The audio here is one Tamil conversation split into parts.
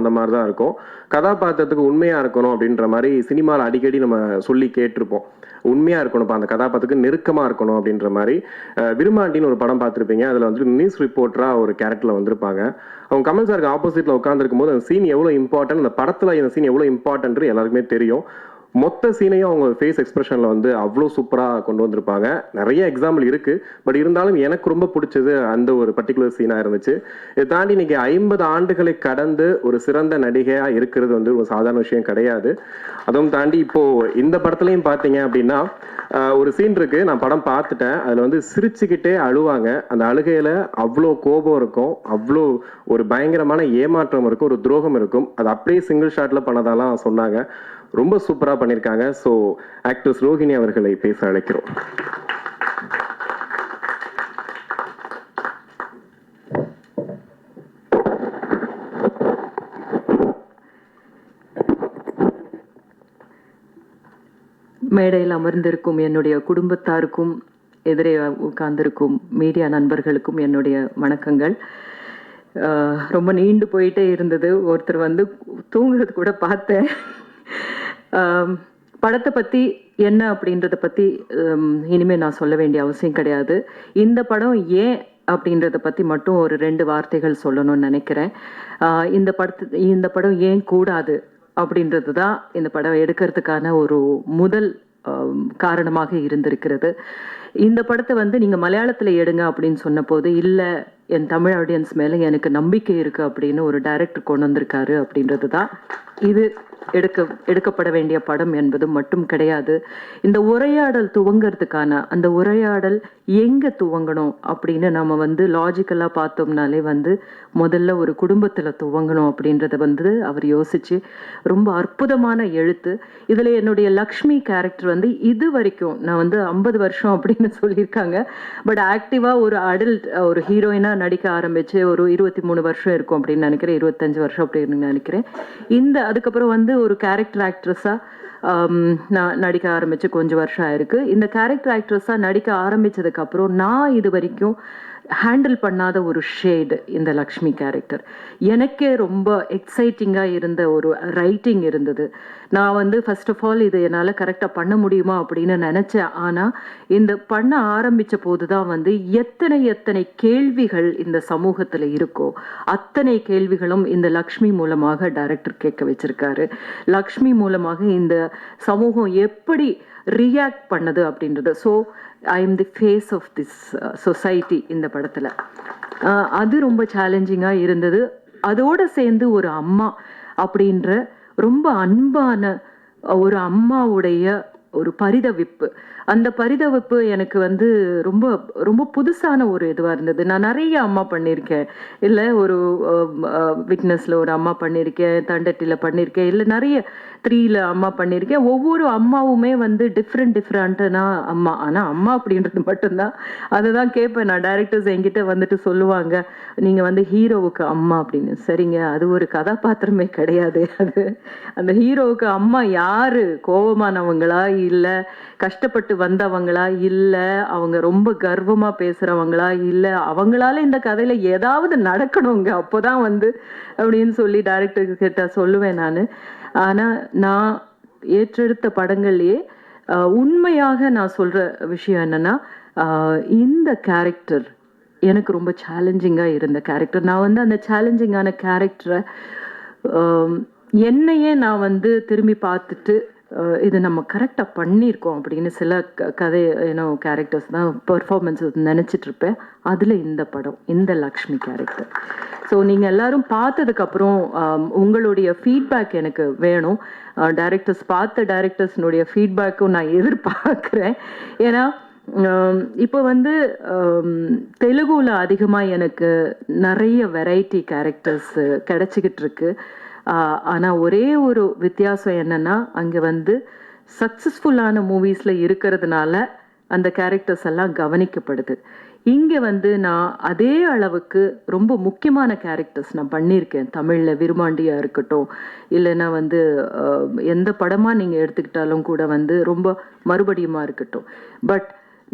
அந்த மாதிரி தான் இருக்கும். கதாபாத்திரத்துக்கு உண்மையாக இருக்கணும் அப்படின்ற மாதிரி சினிமாவில் அடிக்கடி நம்ம சொல்லி கேட்டிருப்போம். உண்மையாக இருக்கணும்ப்பா அந்த கதாபாத்திரத்துக்கு நெருக்கமாக இருக்கணும் அப்படின்ற மாதிரி. விருமாண்டின்னு ஒரு படம் பார்த்துருப்பீங்க. அதில் வந்து நியூஸ் ரிப்போர்ட்டராக ஒரு கேரக்டரில் வந்திருப்பாங்க. அவங்க கமல் சாருக்கு ஆப்போசிட்டில் உட்காந்துருக்கும் போது அந்த சீன் எவ்வளோ இம்பார்ட்டன்ட் அந்த படத்தில் இந்த சீன் எவ்வளோ இம்பார்ட்டன்ட் எல்லாருக்குமே தெரியும். மொத்த சீனையும் அவங்க ஃபேஸ் எக்ஸ்பிரஷனில் வந்து அவ்வளோ சூப்பராக கொண்டு வந்திருப்பாங்க. நிறைய எக்ஸாம்பிள் இருக்குது பட் இருந்தாலும் எனக்கு ரொம்ப பிடிச்சது அந்த ஒரு பர்டிகுலர் சீனாக இருந்துச்சு. இதை தாண்டி இன்றைக்கி ஐம்பது ஆண்டுகளை கடந்து ஒரு சிறந்த நடிகையாக இருக்கிறது வந்து ஒரு சாதாரண விஷயம் கிடையாது. அதுவும் தாண்டி இப்போது இந்த படத்துலையும் பார்த்தீங்க அப்படின்னா ஒரு சீன் இருக்குது நான் படம் பார்த்துட்டேன். அதில் வந்து சிரிச்சுக்கிட்டே அழுவாங்க. அந்த அழுகையில் அவ்வளோ கோபம் இருக்கும். அவ்வளோ ஒரு பயங்கரமான ஏமாற்றம் இருக்கும். ஒரு துரோகம் இருக்கும். அது அப்படியே சிங்கிள் ஷாட்டில் பண்ணதாலாம் சொன்னாங்க. ரொம்ப சூப்பரா பண்ணியிருக்காங்க ஸோ ஆக்ட்ரஸ் ரோஹிணி அவர்களை பேச அழைக்கிறோம். மேடையில் அமர்ந்திருக்கும் என்னுடைய குடும்பத்தாருக்கும் எதிரே உட்கார்ந்திருக்கும் மீடியா நண்பர்களுக்கும் என்னுடைய வணக்கங்கள். ஆஹ் ரொம்ப நீண்டு போயிட்டே இருந்தது. ஒருத்தர் வந்து தூங்குறது கூட பார்த்தேன். படத்தை பற்றி என்ன அப்படின்றத பற்றி இனிமேல் நான் சொல்ல வேண்டிய அவசியம் கிடையாது. இந்த படம் ஏன் அப்படின்றத பற்றி மட்டும் ஒரு ரெண்டு வார்த்தைகள் சொல்லணும்னு நினைக்கிறேன். இந்த படத்து இந்த படம் ஏன் கூடாது அப்படின்றது தான் இந்த படம் எடுக்கிறதுக்கான ஒரு முதல் காரணமாக இருந்திருக்கிறது. இந்த படத்தை வந்து நீங்கள் மலையாளத்தில் எடுங்க அப்படின்னு சொன்னபோது இல்லை என் தமிழ் ஆடியன்ஸ் மேலே எனக்கு நம்பிக்கை இருக்குது அப்படின்னு ஒரு டைரக்டர் கொண்டு வந்திருக்காரு அப்படின்றது தான் இது. எடுக்க எடுக்கப்பட வேண்டிய படம் என்பது மட்டும் கிடையாது. இந்த உரையாடல் துவங்கிறதுக்கான அந்த உரையாடல் எங்கே துவங்கணும் அப்படின்னு நம்ம வந்து லாஜிக்கலாக பார்த்தோம்னாலே வந்து முதல்ல ஒரு குடும்பத்தில் துவங்கணும் அப்படின்றத வந்து அவர் யோசிச்சு ரொம்ப அற்புதமான எழுத்து. இதில் என்னுடைய லக்ஷ்மி கேரக்டர் வந்து இது வரைக்கும் நான் வந்து ஐம்பது வருஷம் அப்படின்னு சொல்லியிருக்காங்க. பட் ஆக்டிவாக ஒரு அடல்ட் ஒரு ஹீரோயினாக நடிக்க ஆரம்பிச்சு ஒரு இருபத்தி மூணு வருஷம் இருக்கும் அப்படின்னு நினைக்கிறேன். இருபத்தஞ்சு வருஷம் அப்படின்னு நினைக்கிறேன். இந்த அதுக்கப்புறம் வந்து ஒரு கேரக்டர் ஆக்ட்ரஸாக நான் நடிக்க ஆரம்பித்து கொஞ்சம் வருஷம் ஆயிருக்கு. இந்த கேரக்டர் ஆக்ட்ரஸாக நடிக்க ஆரம்பிச்சதுக்கு அப்புறம் நான் இது வரைக்கும் ஹேண்டில் பண்ணாத ஒரு ஷேடு இந்த லக்ஷ்மி கேரக்டர் எனக்கே ரொம்ப எக்ஸைட்டிங்காக இருந்த ஒரு ரைட்டிங் இருந்தது. நான் வந்து ஃபர்ஸ்ட் ஆஃப் ஆல் இது என்னால் கரெக்டாக பண்ண முடியுமா அப்படின்னு நினச்சேன். ஆனால் இந்த பண்ண ஆரம்பித்த போது தான் வந்து எத்தனை எத்தனை கேள்விகள் இந்த சமூகத்தில் இருக்கோ அத்தனை கேள்விகளும் இந்த லக்ஷ்மி மூலமாக டைரக்டர் கேட்க வச்சிருக்காரு. லக்ஷ்மி மூலமாக இந்த சமூகம் எப்படி ரியாக்ட் பண்ணுது அப்படின்றது. So I am the face of this society இந்த படத்தில். அது ரொம்ப சேலஞ்சிங்காக இருந்தது. அதோட சேர்ந்து ஒரு அம்மா அப்படின்ற ரொம்ப அன்பான ஒரு அம்மாவுடைய ஒரு பரிதவிப்பு. அந்த பரிதவிப்பு எனக்கு வந்து ரொம்ப ரொம்ப புதுசான ஒரு இதுவாக இருந்தது. நான் நிறைய அம்மா பண்ணியிருக்கேன். இல்லை ஒரு விட்னஸில் ஒரு அம்மா பண்ணியிருக்கேன் தண்டட்டியில் பண்ணியிருக்கேன். இல்லை நிறைய த்ரீல அம்மா பண்ணியிருக்கேன். ஒவ்வொரு அம்மாவுமே வந்து டிஃப்ரெண்ட் டிஃப்ரெண்ட்டுனா அம்மா. ஆனால் அம்மா அப்படின்றது மட்டும்தான். அதை தான் கேட்பேன். நான் டைரக்டர்ஸ் என்கிட்ட வந்துட்டு சொல்லுவாங்க நீங்கள் வந்து ஹீரோவுக்கு அம்மா அப்படின்னு. சரிங்க. அது ஒரு கதாபாத்திரமே கிடையாது. அது அந்த ஹீரோவுக்கு அம்மா யாரு? கோபமானவங்களா இல்லை கஷ்டப்பட்டு வந்தவங்களா இல்லை அவங்க ரொம்ப கர்வமாக பேசுகிறவங்களா இல்லை அவங்களால இந்த கதையில் ஏதாவது நடக்கணுங்க. அப்போதான் வந்து அப்படின்னு சொல்லி டைரக்டர் கிட்ட சொல்லுவேன் நான். ஆனால் நான் ஏற்றெடுத்த படங்கள்லேயே உண்மையாக நான் சொல்கிற விஷயம் என்னன்னா இந்த கேரக்டர் எனக்கு ரொம்ப சேலஞ்சிங்காக இருந்த கேரக்டர் நான் வந்து அந்த சேலஞ்சிங்கான கேரக்டரை என்னையே நான் வந்து திரும்பி பார்த்துட்டு இது நம்ம கரெக்டாக பண்ணியிருக்கோம் அப்படின்னு சில க கதை ஏன்னோ கேரக்டர்ஸ் தான் பர்ஃபார்மன்ஸ் நினச்சிட்டு இருப்பேன். அதில் இந்த படம் இந்த லக்ஷ்மி கேரக்டர் ஸோ நீங்கள் எல்லாரும் பார்த்ததுக்கப்புறம் உங்களுடைய ஃபீட்பேக் எனக்கு வேணும். டைரக்டர்ஸ் பார்த்த டைரக்டர்ஸ்னுடைய ஃபீட்பேக்கும் நான் எதிர்பார்க்குறேன். ஏன்னா இப்போ வந்து ஆம், தெலுங்குல அதிகமாக எனக்கு நிறைய வெரைட்டி கேரக்டர்ஸ் கிடச்சிக்கிட்டு இருக்கு. ஆனால் ஒரே ஒரு வித்தியாசம் என்னன்னா அங்கே வந்து சக்ஸஸ்ஃபுல்லான மூவிஸில் இருக்கிறதுனால அந்த கேரக்டர்ஸ் எல்லாம் கவனிக்கப்படுது. இங்கே வந்து நான் அதே அளவுக்கு ரொம்ப முக்கியமான கேரக்டர்ஸ் நான் பண்ணியிருக்கேன். தமிழில் விருமாண்டியாக இருக்கட்டும் இல்லைன்னா வந்து எந்த படமாக நீங்கள் எடுத்துக்கிட்டாலும் கூட வந்து ரொம்ப மறுபடியுமா இருக்கட்டும். பட்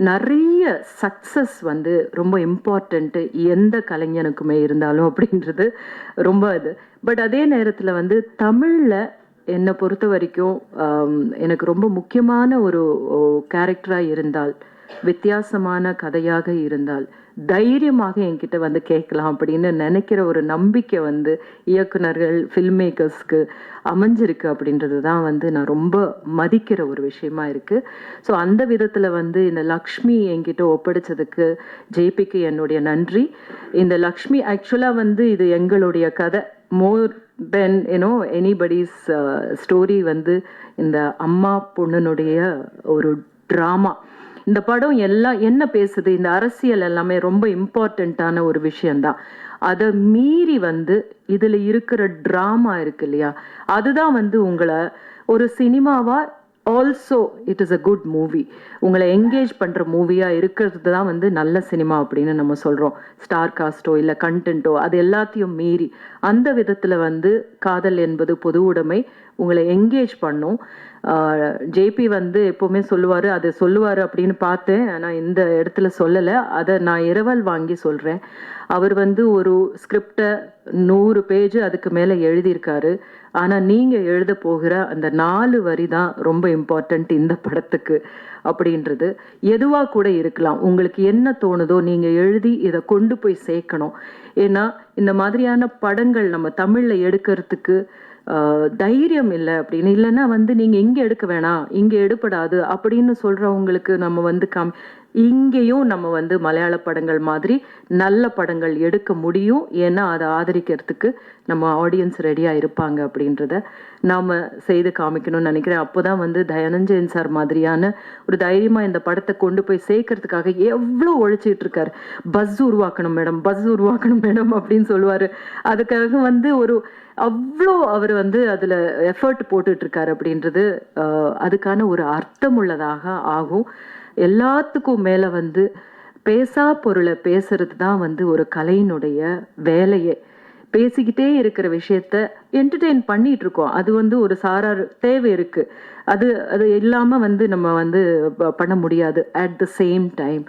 நிறைய சக்ஸஸ் வந்து ரொம்ப இம்பார்ட்டண்ட்டு எந்த கலைஞனுக்குமே இருந்தாலும் அப்படின்றது ரொம்ப இது. பட் அதே நேரத்தில் வந்து தமிழில் என்னை பொறுத்த வரைக்கும் எனக்கு ரொம்ப முக்கியமான ஒரு கேரக்டராக இருந்தால் வித்தியாசமான கதையாக இருந்தால் தைரியமாக என்கிட்ட வந்து கேட்கலாம் அப்படின்னு நினைக்கிற ஒரு நம்பிக்கை வந்து இயக்குனர்கள் ஃபில்ம் மேக்கர்ஸ்க்கு அமைஞ்சிருக்கு அப்படின்றது தான் வந்து நான் ரொம்ப மதிக்கிற ஒரு விஷயமா இருக்கு. ஸோ அந்த விதத்தில் வந்து இந்த லக்ஷ்மி என்கிட்ட ஒப்படைச்சதுக்கு ஜேபிக்கு என்னுடைய நன்றி. இந்த லக்ஷ்மி ஆக்சுவலாக வந்து இது எங்களுடைய கதை. More than you know anybody's story வந்து இந்த அம்மா பொண்ணுனுடைய ஒரு ட்ராமா இந்த படம் எல்லாம் என்ன பேசுது? இந்த அரசியல் எல்லாமே ரொம்ப இம்பார்ட்டண்ட்டான ஒரு விஷயம்தான். அதை மீறி வந்து இதில் இருக்கிற ட்ராமா இருக்கு இல்லையா? அதுதான் வந்து உங்களை ஒரு சினிமாவா also it is a good movie உங்களை என்கேஜ் பண்ணுற மூவியாக இருக்கிறது தான் வந்து நல்ல சினிமா அப்படின்னு நம்ம சொல்கிறோம் ஸ்டார் காஸ்ட்டோ இல்லை கண்டென்ட்டோ அது எல்லாத்தையும் மீறி. அந்த விதத்தில் வந்து காதல் என்பது பொது உடைமை. உங்களை என்கேஜ் பண்ணும். ஜேபி வந்து எப்போவுமே சொல்லுவார் அது சொல்லுவார் அப்படின்னு பார்த்தேன். ஆனால் இந்த இடத்துல சொல்லலை. அதை நான் இரவல் வாங்கி சொல்கிறேன் அவர் வந்து ஒரு ஸ்கிரிப்டை நூறு பேஜ் அதுக்கு மேலே எழுதியிருக்காரு. ஆனால் நீங்கள் எழுத போகிற அந்த நாலு வரி தான் ரொம்ப இம்பார்ட்டண்ட் இந்த படத்துக்கு. அப்படின்றது எதுவாக கூட இருக்கலாம். உங்களுக்கு என்ன தோணுதோ நீங்கள் எழுதி இதை கொண்டு போய் சேர்க்கணும். ஏன்னா இந்த மாதிரியான படங்கள் நம்ம தமிழில் எடுக்கிறதுக்கு ஆஹ், தைரியம் இல்லை அப்படின்னு. இல்லைன்னா வந்து நீங்கள் இங்கே எடுக்க வேணாம் இங்கே எடுப்படாது அப்படின்னு சொல்கிறவங்களுக்கு நம்ம வந்து கம் இங்கேயும் நம்ம வந்து மலையாள படங்கள் மாதிரி நல்ல படங்கள் எடுக்க முடியும். ஏன்னா அதை ஆதரிக்கிறதுக்கு நம்ம ஆடியன்ஸ் ரெடியாக இருப்பாங்க அப்படின்றத நாம் செய்து காமிக்கணும்னு நினைக்கிறேன். அப்போ தான் வந்து தயானஞ்சயன் சார் மாதிரியான ஒரு தைரியமாக இந்த படத்தை கொண்டு போய் சேர்க்கறதுக்காக எவ்வளோ உழைச்சிட்டு இருக்கார். பஸ் உருவாக்கணும் மேடம் பஸ் உருவாக்கணும் மேடம் அப்படின்னு சொல்லுவார். அதுக்காக வந்து ஒரு அவ்வளோ அவர் வந்து அதில் எஃபர்ட் போட்டுட்ருக்கார் அப்படின்றது அதுக்கான ஒரு அர்த்தமுள்ளதாக ஆகும். எல்லாத்துக்கும் மேலே வந்து பேசா பொருளை பேசுறது தான் வந்து ஒரு கலையினுடைய வேலையே. பேசிக்கிட்டே இருக்கிற விஷயத்த என்டர்டெயின் பண்ணிட்டு இருக்கோம். அது வந்து ஒரு சாரார் தேவை இருக்கு. அது அது இல்லாமல் வந்து நம்ம வந்து பண்ண முடியாது. அட் த சேம் டைம்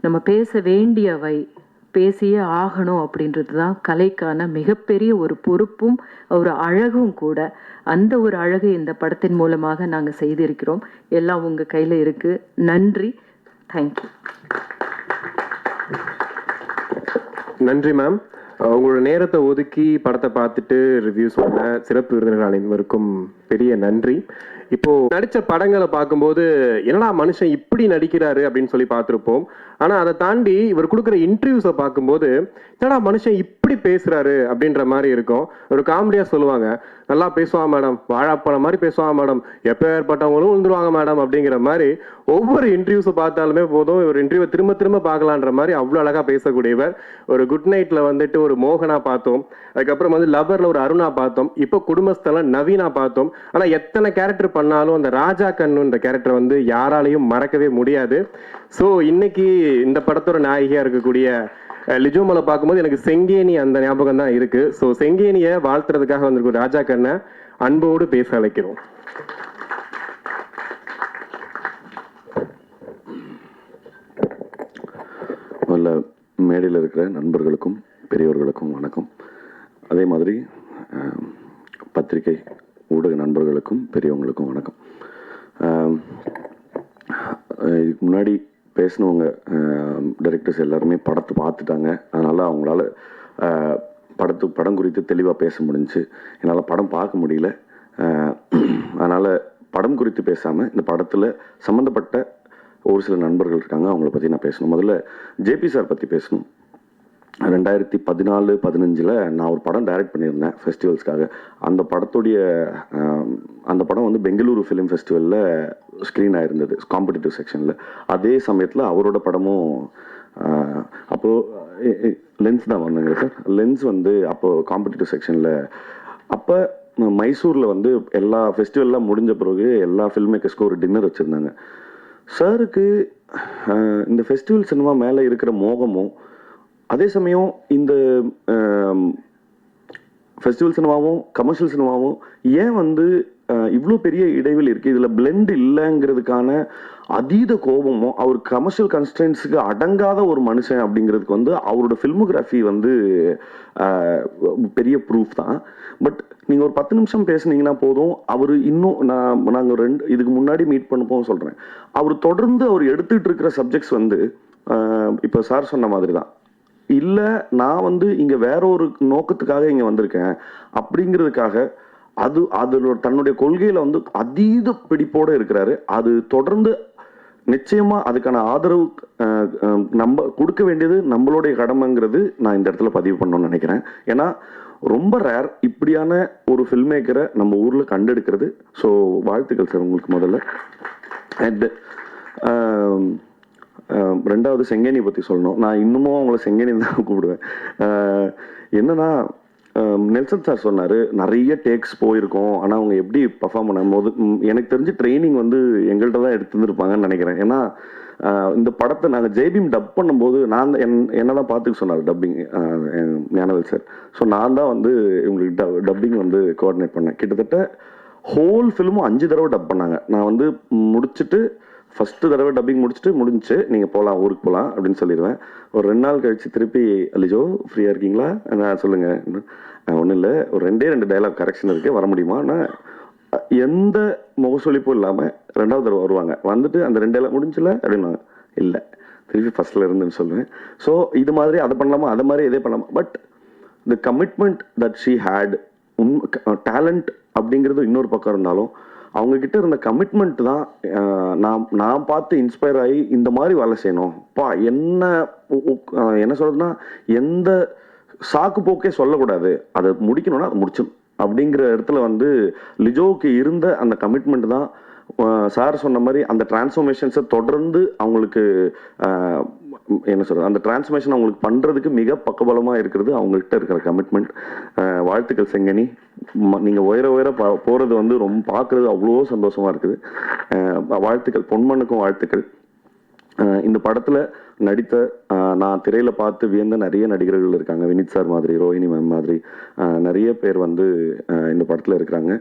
நம்ம பேச வேண்டியவை பேசியே ஆகணும் அப்படின்றது தான் கலைக்கான மிகப்பெரிய ஒரு பொறுப்பும் ஒரு அழகும் கூட. அந்த ஒரு அழகு இந்த படத்தின் மூலமாக நாங்கள் செய்திருக்கிறோம். எல்லாம் உங்கள் கையில் இருக்கு. நன்றி. தேங்க்யூ நன்றி மேம் உங்களோட நேரத்தை ஒதுக்கி படத்தை பார்த்துட்டு ரிவ்யூ சொன்ன சிறப்பு விருந்தினர்கள் அனைவருக்கும் பெரிய நன்றி. இப்போ நடிச்ச படங்களை பார்க்கும்போது என்னடா மனுஷன் இப்படி நடிக்கிறாரு அப்படின்னு சொல்லி பார்த்துருப்போம். ஆனா அதை தாண்டி இவர் கொடுக்குற இன்டர்வியூஸை பார்க்கும்போது என்னடா மனுஷன் இப்படி பேசுறாரு அப்படின்ற மாதிரி இருக்கும். ஒரு காமெடியா சொல்லுவாங்க நல்லா பேசுவான் மேடம் வாழாப்பழம் மாதிரி பேசுவான் மேடம் எப்போ ஏற்பட்டவங்களும் விழுந்துருவாங்க மேடம் அப்படிங்கிற மாதிரி ஒவ்வொரு இன்டர்வியூஸை பார்த்தாலுமே போதும் இவர் இன்டர்வியூ திரும்ப திரும்ப பார்க்கலான்ற மாதிரி அவ்வளோ அழகா பேசக்கூடியவர். ஒரு குட் நைட்ல வந்துட்டு ஒரு மோகனா பார்த்தோம். அதுக்கப்புறம் வந்து லவர்ல ஒரு அருணா பார்த்தோம். இப்போ குடும்பஸ்தலம் நவீனா பார்த்தோம். ஆனா எத்தனை கேரக்டர் பண்ணாலும் அந்த ராஜா கண்ணுன்ற கேரக்டர் வந்து யாராலையும் மறக்கவே முடியாது. ஸோ இன்னைக்கு இந்த படத்தோட நாயகியா இருக்கக்கூடிய அஹ், லிஜோமலை பார்க்கும்போது எனக்கு செங்கேனி அந்த ஞாபகம் தான் இருக்கு. ஸோ செங்கேனியை வாழ்த்துறதுக்காக வந்திருக்கும் ராஜா கண்ணை அன்போடு பேச அழைக்கிறோம். முதல்ல மேடையில் இருக்கிற நண்பர்களுக்கும் பெரியவர்களுக்கும் வணக்கம். அதே மாதிரி பத்திரிகை ஊடக நண்பர்களுக்கும் பெரியவங்களுக்கும் வணக்கம். இதுக்கு முன்னாடி பேசினவங்க டைரக்டர்ஸ் எல்லாருமே படத்தை பார்த்துட்டாங்க. அதனால் அவங்களால படத்து படம் குறித்து தெளிவாக பேச முடிஞ்சு என்னால் படம் பார்க்க முடியல. அதனால் படம் குறித்து பேசாமல் இந்த படத்தில் சம்மந்தப்பட்ட ஒரு சில நண்பர்கள் இருக்காங்க அவங்கள பற்றி நான் பேசணும். முதல்ல ஜேபி சார் பற்றி பேசணும். ரெண்டாயிரத்தி பதினாலு பதினஞ்சில் நான் ஒரு படம் டைரக்ட் பண்ணியிருந்தேன் ஃபெஸ்டிவல்ஸ்க்காக அந்த படத்துடைய அந்த படம் வந்து பெங்களூரு ஃபிலிம் ஃபெஸ்டிவலில் ஸ்க்ரீன் ஆகிருந்தது காம்படிட்டிவ் செக்ஷனில் அதே சமயத்தில் அவரோட படமும் அப்போது லென்ஸ் தான் வந்தேங்க சார் லென்ஸ் வந்து அப்போது காம்படிட்டிவ் செக்ஷனில் அப்போ மைசூரில் வந்து எல்லா ஃபெஸ்டிவல்லாம் முடிஞ்ச பிறகு எல்லா ஃபில்ம் மேக்கர்ஸ்க்கும் ஒரு டின்னர் வச்சுருந்தாங்க. சாருக்கு இந்த ஃபெஸ்டிவல் சினிமா மேலே இருக்கிற மோகமும் அதே சமயம் இந்த ஃபெஸ்டிவல் சினிமாவும் கமர்ஷியல் சினிமாவும் ஏன் வந்து இவ்வளோ பெரிய இடைவெளி இருக்குது இதில் பிளெண்ட் இல்லைங்கிறதுக்கான அதீத கோபமும் அவர் கமர்ஷியல் கன்ஸ்டன்ஸுக்கு அடங்காத ஒரு மனுஷன் அப்படிங்கிறதுக்கு வந்து அவரோட ஃபில்மோகிராஃபி வந்து பெரிய ப்ரூஃப் தான். பட் நீங்கள் ஒரு பத்து நிமிஷம் பேசுனீங்கன்னா போதும். அவர் இன்னும் நான் நாங்கள் ரெண்டு இதுக்கு முன்னாடி மீட் பண்ணுப்போம் சொல்கிறேன் அவர் தொடர்ந்து அவர் எடுத்துகிட்டு இருக்கிற சப்ஜெக்ட்ஸ் வந்து இப்போ சார் சொன்ன மாதிரி தான் இல்லை நான் வந்து இங்கே வேற ஒரு நோக்கத்துக்காக இங்கே வந்திருக்கேன். அப்படிங்கிறதுக்காக அது அதோட தன்னுடைய கொள்கையில் வந்து அதீத பிடிப்போடு இருக்கிறாரு. அது தொடர்ந்து நிச்சயமாக அதுக்கான ஆதரவு நம்ம கொடுக்க வேண்டியது நம்மளுடைய கடமைங்கிறது நான் இந்த இடத்துல பதிவு பண்ணணும்னு நினைக்கிறேன். ஏன்னா ரொம்ப ரேர் இப்படியான ஒரு ஃபில்ம் மேக்கரை நம்ம ஊரில் கண்டெடுக்கிறது. ஸோ வாழ்த்துக்கள் சார் உங்களுக்கு முதல்ல. அண்ட் ரெண்டாவது செங்கேனி பற்றி சொல்லணும். நான் இன்னமும் அவங்கள செங்கேனி தான் கூப்பிடுவேன். என்னன்னா நெல்சன் சார் சொன்னார் நிறைய டேக்ஸ் போயிருக்கோம். ஆனால் அவங்க எப்படி பர்ஃபார்ம் பண்ண போது எனக்கு தெரிஞ்சு ட்ரைனிங் வந்து எங்கள்கிட்ட தான் எடுத்துருந்துருப்பாங்கன்னு நினைக்கிறேன். ஏன்னா இந்த படத்தை நாங்கள் ஜெய்பீம் டப் பண்ணும்போது நான் தான் என் என்ன தான் பார்த்துக்க சொன்னார் டப்பிங் ஞானவேல் சார் ஸோ நான் தான் வந்து இவங்களுக்கு டப்பிங் வந்து கோஆர்டினேட் பண்ணேன். கிட்டத்தட்ட ஹோல் ஃபிலிமும் அஞ்சு தடவை டப் பண்ணாங்க. நான் வந்து முடிச்சுட்டு ஃபஸ்ட்டு தடவை டப்பிங் முடிச்சுட்டு முடிஞ்சுச்சு நீங்கள் போகலாம் ஊருக்கு போகலாம் அப்படின்னு சொல்லிடுவேன். ஒரு ரெண்டு நாள் கழித்து திருப்பி அலிஜோ ஃப்ரீயாக இருக்கீங்களா? நான் சொல்லுங்கள் ஒன்றும் இல்லை. ஒரு ரெண்டே ரெண்டு டைலாக் கரெக்ஷன் இருக்குது வர முடியுமா? நான் எந்த முகசொலிப்பும் இல்லாமல் ரெண்டாவது தடவை வருவாங்க. வந்துட்டு அந்த ரெண்டு டைலாக் முடிஞ்சுல அப்படின்னாங்க இல்லை. திருப்பி ஃபஸ்ட்டில் இருந்துன்னு சொல்லுவேன். ஸோ இது மாதிரி அதை பண்ணலாமா? அதை மாதிரி இதே பண்ணலாமா? But the commitment that she had on talent அப்படிங்கிறது இன்னொரு பக்கம் இருந்தாலும் அவங்க கிட்ட இருந்த கமிட்மெண்ட் தான் நான் நான் பார்த்து இன்ஸ்பயர் ஆகி இந்த மாதிரி வேலை செய்யணும். பா என்ன என்ன சொல்றதுன்னா எந்த சாக்கு போக்கே சொல்லக்கூடாது. அதை முடிக்கணும்னா அதை முடிச்சிடும் அப்படிங்கிற இடத்துல வந்து லிஜோவுக்கு இருந்த அந்த கமிட்மெண்ட் தான் சார் சொன்ன மாதிரி அந்த டிரான்ஸ்ஃபர்மேஷன்ஸை தொடர்ந்து அவங்களுக்கு என்ன சொல்றது அந்த டிரான்ஸ்ஃபர்மேஷன் அவங்களுக்கு பண்றதுக்கு மிக பக்கபலமா இருக்கிறது அவங்கள்ட்ட இருக்கிற கமிட்மெண்ட் வாழ்த்துக்கள் செங்கனி. ம- நீங்க உயர உயர பா- போறது வந்து ரொம்ப பார்க்குறது அவ்வளோ சந்தோஷமா இருக்குது. வாழ்த்துக்கள் பொன்மனுக்கும் வாழ்த்துக்கள். இந்த படத்துல நடித்த நான் திரையில பார்த்து வியந்த நிறைய நடிகர்கள் இருக்காங்க. வினித் சார் மாதிரி ரோஹிணி மேம் மாதிரி நிறைய பேர் வந்து இந்த படத்துல இருக்கிறாங்க.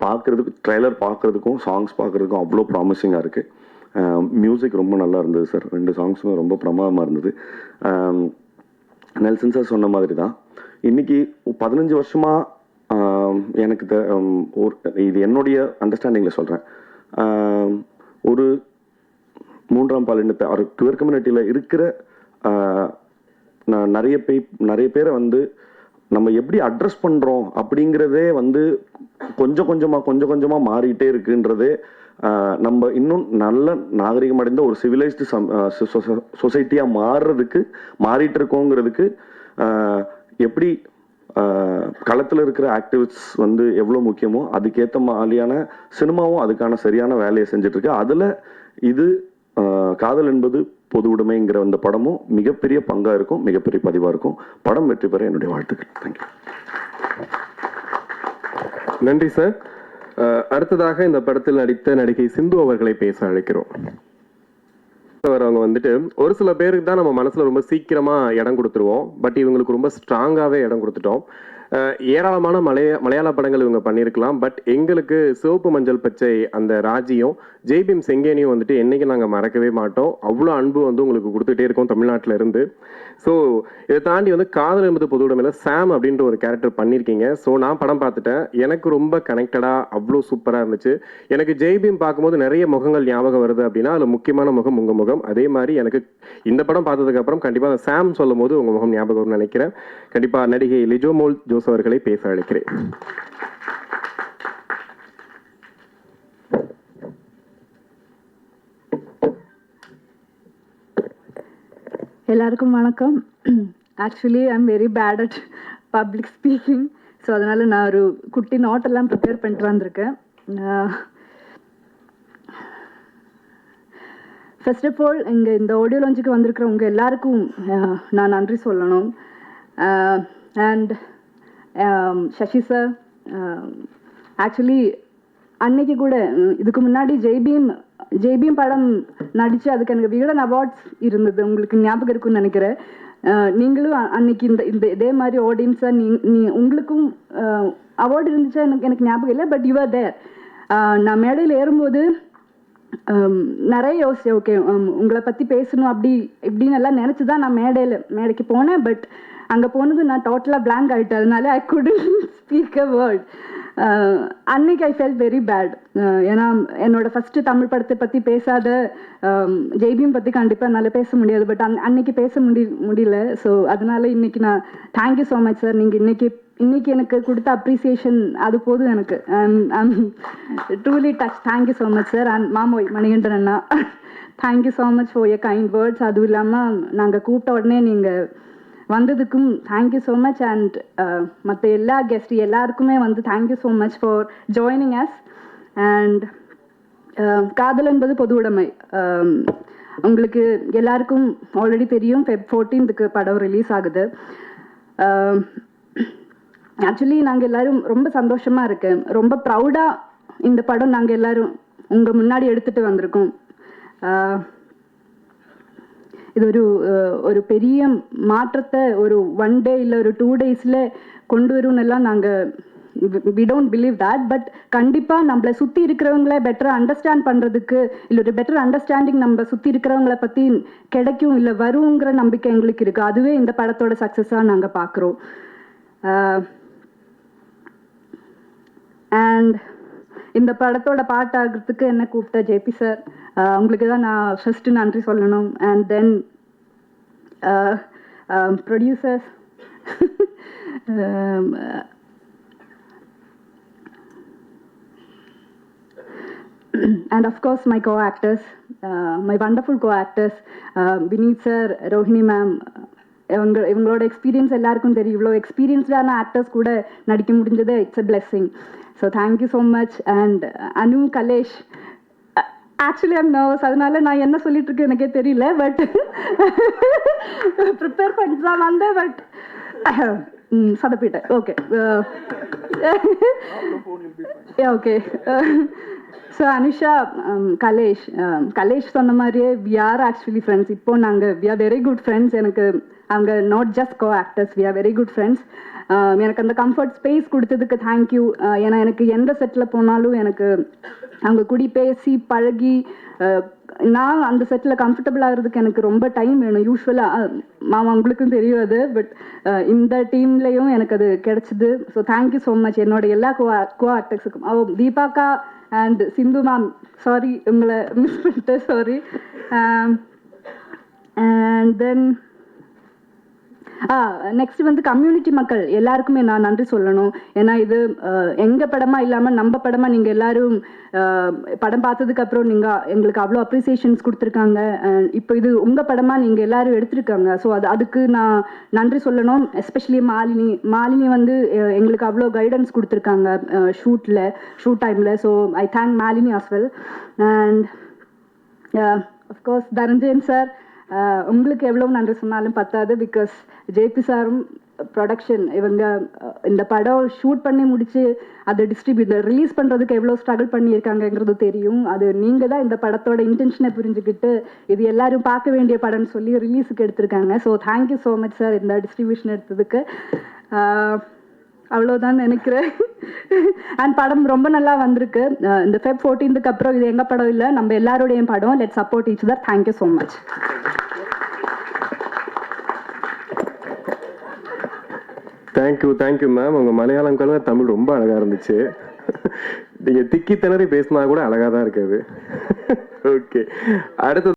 பார்க்குறதுக்கு பார்க்கறதுக்கு பார்க்குறதுக்கும் பார்க்கறதுக்கும் சாங்ஸ் பார்க்கறதுக்கும் அவ்வளோ ப்ராமிசிங்காக இருக்குது மியூசிக் ரொம்ப நல்லா இருந்தது சார் ரெண்டு சாங்ஸுமே ரொம்ப பிரமாதமாக இருந்தது. நெல்சன் சார் சொன்ன மாதிரி தான் இன்னைக்கு பதினஞ்சு வருஷமாக எனக்கு த ஒரு இது என்னுடைய அண்டர்ஸ்டாண்டிங்கில் சொல்கிறேன் ஒரு மூன்றாம் பாலினத்தை ஒரு குவர் கம்யூனிட்டியில் இருக்கிற நான் நிறைய பே நிறைய பேரை வந்து நம்ம எப்படி அட்ரஸ் பண்ணுறோம் அப்படிங்கிறதே வந்து கொஞ்சம் கொஞ்சமாக கொஞ்சம் கொஞ்சமாக மாறிட்டே இருக்குன்றதே நம்ம இன்னும் நல்ல நாகரிகம் அடைந்த ஒரு சிவிலைஸ்டு சொசைட்டியாக மாறுறதுக்கு மாறிட்டு இருக்கோங்கிறதுக்கு எப்படி களத்தில் இருக்கிற ஆக்டிவிஸ்ட்ஸ் வந்து எவ்வளோ முக்கியமோ அதுக்கேற்ற மாதிரியான சினிமாவும் அதுக்கான சரியான வேலையை செஞ்சிட்ருக்கு அதில் இது காதல் என்பது பொது உடைமைங்கிற அந்த படமும் மிகப்பெரிய பங்காக இருக்கும் மிகப்பெரிய பதிவாக இருக்கும். படம் வெற்றி பெற என்னுடைய வாழ்த்துக்கள். தேங்க்யூ நன்றி சார் அடுத்ததாக இந்த படத்தில் நடித்த நடிகை சிந்து அவர்களை பேச அழைக்கிறோம். வரவங்க வந்துட்டு ஒரு சில பேருக்கு தான் நம்ம மனசுல ரொம்ப சீக்கிரமா இடம் கொடுத்துருவோம். பட் இவங்களுக்கு ரொம்ப ஸ்ட்ராங்காவே இடம் கொடுத்துட்டோம். ஏராளமான மலைய மலையாள படங்கள் இவங்க பண்ணியிருக்கலாம் பட் எங்களுக்கு சிவப்பு மஞ்சள் பச்சை அந்த ராஜியும் ஜெய்பீம் செங்கேனியும் வந்துட்டு என்னைக்கு நாங்கள் மறக்கவே மாட்டோம். அவ்வளோ அன்பு வந்து உங்களுக்கு கொடுத்துட்டே இருக்கோம் தமிழ்நாட்டில் இருந்து. ஸோ இதை தாண்டி வந்து காதல் என்பது பொது சாம் அப்படின்ற ஒரு கேரக்டர் பண்ணியிருக்கீங்க ஸோ நான் படம் பார்த்துட்டேன். எனக்கு ரொம்ப கனெக்டடாக அவ்வளோ சூப்பராக இருந்துச்சு. எனக்கு ஜெய்பீம் பார்க்கும்போது நிறைய முகங்கள் ஞாபகம் வருது அப்படின்னா அதில் முக்கியமான முகம் உங்கள் முகம். அதே மாதிரி எனக்கு இந்த படம் பார்த்ததுக்கப்புறம் கண்டிப்பாக அந்த சாம் சொல்லும் போது உங்கள் முகம் ஞாபகம் நினைக்கிறேன். கண்டிப்பாக நடிகை லிஜோமோல் ஜோஸ் அவர்களை பேச அழைக்கிறேன். எல்லாருக்கும் வணக்கம். Actually I am very bad at public speaking so அதனால் நான் ஒரு குட்டி நோட்டெல்லாம் ப்ரிப்பேர் பண்ணிட்டு வந்திருக்கேன். ஃபர்ஸ்ட் ஆஃப் ஆல் இங்கே இந்த ஆடியோ லான்ச்சுக்கு வந்திருக்கிற உங்கள் எல்லாருக்கும் நான் நன்றி சொல்லணும். அண்ட் சசி சார் ஆக்சுவலி அன்னைக்கு கூட இதுக்கு முன்னாடி ஜெய்பீம் ஜெய்பீம் படம் நடிச்சு அதுக்கு எனக்கு விகடன் அவார்ட்ஸ் இருந்தது. உங்களுக்கு ஞாபகம் இருக்கும்னு நினைக்கிறேன். நீங்களும் அன்னைக்கு இந்த இந்த இதே மாதிரி ஆடியன்ஸாக நீ நீ உங்களுக்கும் அவார்டு இருந்துச்சா? எனக்கு எனக்கு ஞாபகம் இல்லை பட் யூஆர் தேர் நான் மேடையில் ஏறும்போது நிறைய யோசிச்சேன் ஓகே உங்களை பற்றி பேசணும் அப்படி இப்படின்னு எல்லாம் நினச்சி தான் நான் மேடையில் மேடைக்கு போனேன் பட் அங்கே போனது நான் டோட்டலாக பிளாங்க் ஆகிட்டேன் அதனால I couldn't speak a word அன்னைக்கு ஐ ஃபெல் வெரி பேட் ஏன்னா என்னோட ஃபஸ்ட்டு தமிழ் படத்தை பற்றி பேசாத um, ஜெய்பியும் பற்றி கண்டிப்பாக என்னால் பேச முடியாது. பட் அன் அன்னைக்கு பேச முடி முடியல. ஸோ அதனால இன்னைக்கு நான் தேங்க்யூ ஸோ மச் சார் நீங்கள் இன்னைக்கு இன்னைக்கு எனக்கு கொடுத்த அப்ரிசியேஷன் அது போதும் எனக்கு. Truly touch thank you so much sir and மாமோய் மணிகண்டன் அண்ணா thank you so much for a kind words அதுவும் இல்லாமல் நாங்கள் கூப்பிட்ட உடனே நீங்கள் வந்ததுக்கும் thank you so much and மற்ற எல்லா கெஸ்ட் எல்லாருக்குமே வந்து thank you so much for joining us and காதல் என்பது பொது உடைமை. Um, உங்களுக்கு எல்லாருக்கும் ஆல்ரெடி தெரியும் ஃபெப் ஃபோர்டீன்த்துக்கு படம் ரிலீஸ் ஆகுது. Um, ஆக்சுவலி நாங்கள் எல்லாரும் ரொம்ப சந்தோஷமாக இருக்கேன். ரொம்ப ப்ரௌடாக இந்த படம் நாங்கள் எல்லாரும் உங்கள் முன்னாடி எடுத்துகிட்டு வந்திருக்கோம். Uh, இது ஒரு ஒரு பெரிய மாற்றத்தை ஒரு ஒன் டே இல்லை ஒரு டூ டேஸில் கொண்டு வரும்னு எல்லாம் நாங்கள் we don't believe that but கண்டிப்பாக நம்மளை சுற்றி இருக்கிறவங்கள பெட்டராக அண்டர்ஸ்டாண்ட் பண்ணுறதுக்கு இல்லை ஒரு பெட்டர் அண்டர்ஸ்டாண்டிங் நம்ம சுற்றி இருக்கிறவங்கள பற்றி கிடைக்கும் இல்லை வருங்கிற நம்பிக்கை எங்களுக்கு இருக்குது அதுவே இந்த படத்தோட சக்ஸஸாக நாங்கள் பார்க்குறோம் அண்ட் இந்த படத்தோட பாட்டாகிறதுக்கு என்ன கூப்பிட்ட ஜேபி சார் உங்களுக்கு தான் நான் ஃபஸ்ட்டு நன்றி சொல்லணும். And then producers and of course my co actors my wonderful co actors Vineeth sir Rohini ma'am இவங்க இவங்களோட எக்ஸ்பீரியன்ஸ் எல்லாருக்கும் தெரியும். இவ்வளோ எக்ஸ்பீரியன்ஸ்டான ஆக்டர்ஸ் கூட நடிக்க முடிஞ்சது. It's a blessing so thank you so much and Anu Kalesh actually I'm nervous அதனால நான் என்ன சொல்லிட்டு இருக்கேன் எனக்கே தெரியல. பட் ப்ரிப்பேர் பண்ணிட்டு தான் வந்தேன் but சதப்பிட்டேன். Okay okay so Anusha um, Kalesh um, Kalesh சொன்ன மாதிரியே வி ஆர் ஆக்சுவலி ஃப்ரெண்ட்ஸ் இப்போ நாங்கள் we are very good friends எனக்கு அவங்க not just co actors we are very good friends எனக்கு அந்த கம்ஃபர்ட் ஸ்பேஸ் கொடுத்ததுக்கு தேங்க்யூ uh, ஏன்னா எனக்கு எந்த செட்டில் போனாலும் எனக்கு அவங்க கூடி பேசி பழகி uh, நான் அந்த செட்டில் கம்ஃபர்டபுள் ஆகிறதுக்கு எனக்கு ரொம்ப டைம் வேணும். யூஸ்வலாக uh, மாமா உங்களுக்கும் தெரியும் அது பட் இந்த டீம்லேயும் எனக்கு அது கிடச்சிது. ஸோ தேங்க்யூ ஸோ மச் என்னோட எல்லா கோ கோ ஆக்டர்ஸுக்கும் ஓ தீபாக்கா அண்ட் சிந்து மேம் சாரி உங்களை மிஸ் பண்ணிட்டேன் சாரி அண்ட் தென் நெக்ஸ்ட் வந்து கம்யூனிட்டி மக்கள் எல்லாருக்குமே நான் நன்றி சொல்லணும். ஏன்னா இது எங்க படமா இல்லாம நம்ம படமா நீங்க எல்லாரும் படம் பார்த்ததுக்கு அப்புறம் நீங்க எங்களுக்கு அவ்வளோ அப்ரிசியேஷன்ஸ் கொடுத்துருக்காங்க. இப்போ இது உங்க படமா நீங்க எல்லாரும் எடுத்திருக்காங்க. ஸோ அது அதுக்கு நான் நன்றி சொல்லணும். எஸ்பெஷலி மாலினி மாலினி வந்து எங்களுக்கு அவ்வளோ கைடன்ஸ் கொடுத்துருக்காங்க ஷூட்ல ஷூட் டைம்ல so I thank Malini as well and of course Dhananjayan sir உங்களுக்கு எவ்வளவு நன்றி சொன்னாலும் பத்தாது பிகாஸ் ஜேபி சாரும் ப்ரொடக்ஷன் இவங்க இந்த படம் ஷூட் பண்ணி முடிச்சு அதை டிஸ்ட்ரிபியூட் ரிலீஸ் பண்ணுறதுக்கு எவ்வளோ ஸ்ட்ரகிள் பண்ணியிருக்காங்கங்கிறது தெரியும். அது நீங்கள் தான் இந்த படத்தோட இன்டென்ஷனை புரிஞ்சுக்கிட்டு இது எல்லாரும் பார்க்க வேண்டிய படம்னு சொல்லி ரிலீஸுக்கு எடுத்திருக்காங்க. So thank you so much sir இந்த டிஸ்ட்ரிபியூஷன் எடுத்ததுக்கு. அவ்வளோதான் நினைக்கிறேன். அண்ட் படம் ரொம்ப நல்லா வந்திருக்கு. இந்த ஃபெப் ஃபோர்டீன்த்துக்கு அப்புறம் இது எங்க படம் இல்லை நம்ம எல்லாருடைய படம். Let support each other thank you so much thank you thank you ma'am உங்க மலையாளம் கலந்த தமிழ் ரொம்ப அழகா இருந்துச்சு. நீங்க திக்கி திணறி பேசினா கூட அழகா தான் இருக்காது. ஓகே அடுத்தது